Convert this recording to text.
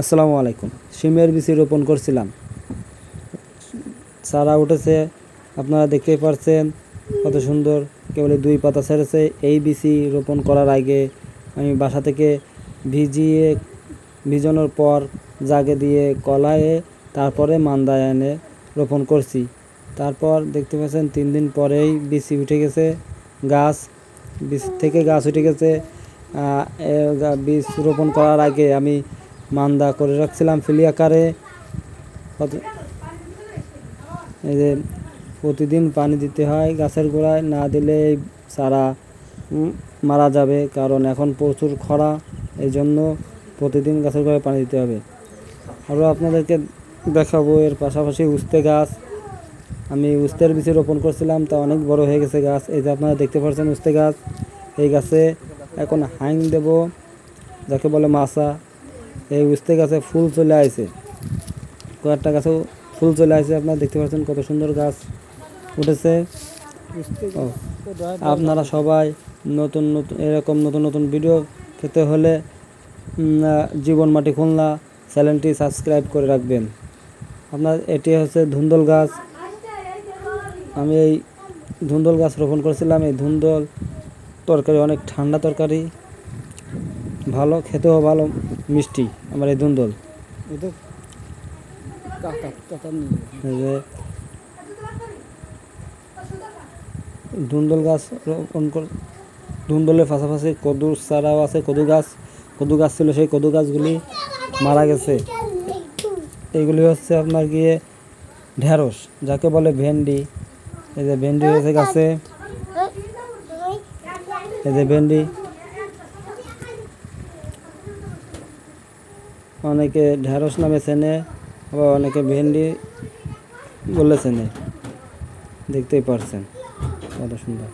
আসসালামু আলাইকুম। সিমের বিচি রোপণ করছিলাম। চারা উঠেছে, আপনারা দেখতেই পারছেন কত সুন্দর, কেবল দুই পাতা ছেড়েছে। এই বিচি রোপণ করার আগে আমি বাসা থেকে ভিজিয়ে, ভিজানোর পর জাগে দিয়ে কলায়ে, তারপরে মান্দায় এনে রোপণ করছি। তারপর দেখতে পাচ্ছেন তিন দিন পরেই বিচি উঠে গেছে, গাছ বীজ থেকে গাছ উঠে গেছে। বীজ রোপণ করার আগে আমি মান্দা করে রাখছিলাম ফিলি আকারে এই যে প্রতিদিন পানি দিতে হয় গাছের গোড়ায়, না দিলে এই চারা মারা যাবে, কারণ এখন প্রচুর খরা এই জন্য প্রতিদিন গাছের গোড়ায় পানি দিতে হবে। আরও আপনাদেরকে দেখাবো, এর পাশাপাশি উস্তে গাছ। আমি উস্তের বীজ রোপণ করছিলাম, তা অনেক বড় হয়ে গেছে গাছ। এই যে আপনারা দেখতে পাচ্ছেন উস্তে গাছ। এই গাছে এখন হাইং দেব, যাকে বলে মাছা এই উস্তে গাছে ফুল চলে আসে কয়েকটা গাছেও ফুল চলে আসে আপনারা দেখতে পাচ্ছেন কত সুন্দর গাছ উঠেছে। আপনারা সবাই নতুন নতুন এরকম নতুন নতুন ভিডিও পেতে হলে জীবন মাটি খুলনা চ্যানেলটি সাবস্ক্রাইব করে রাখবেন। আপনার এটি হচ্ছে ধুন্দল গাছ। আমি এই ধুন্দল গাছ রোপণ করেছিলাম। এই ধুন্দল তরকারি অনেক ঠান্ডা তরকারি। ভালো খেতেও ভালো। মিষ্টি আমার এই দুন্দল। ধুন্দল গাছ রোপণ কর ধুন্দলের পাশাপাশি কদুর চারাও আছে কদু গাছ কদু গাছ ছিল সেই কদু গাছগুলি মারা গেছে। এইগুলি হচ্ছে আপনার গিয়ে ঢেঁড়স যাকে বলে ভেন্ডি। এই যে ভেন্ডি হয়েছে গাছে। এই যে ভেন্ডি অনেকে ঢ্যাঁড়স নামে চেনে আবার অনেকে ভেন্ডি বলে চেনে। দেখতেই পারছেন কত সুন্দর।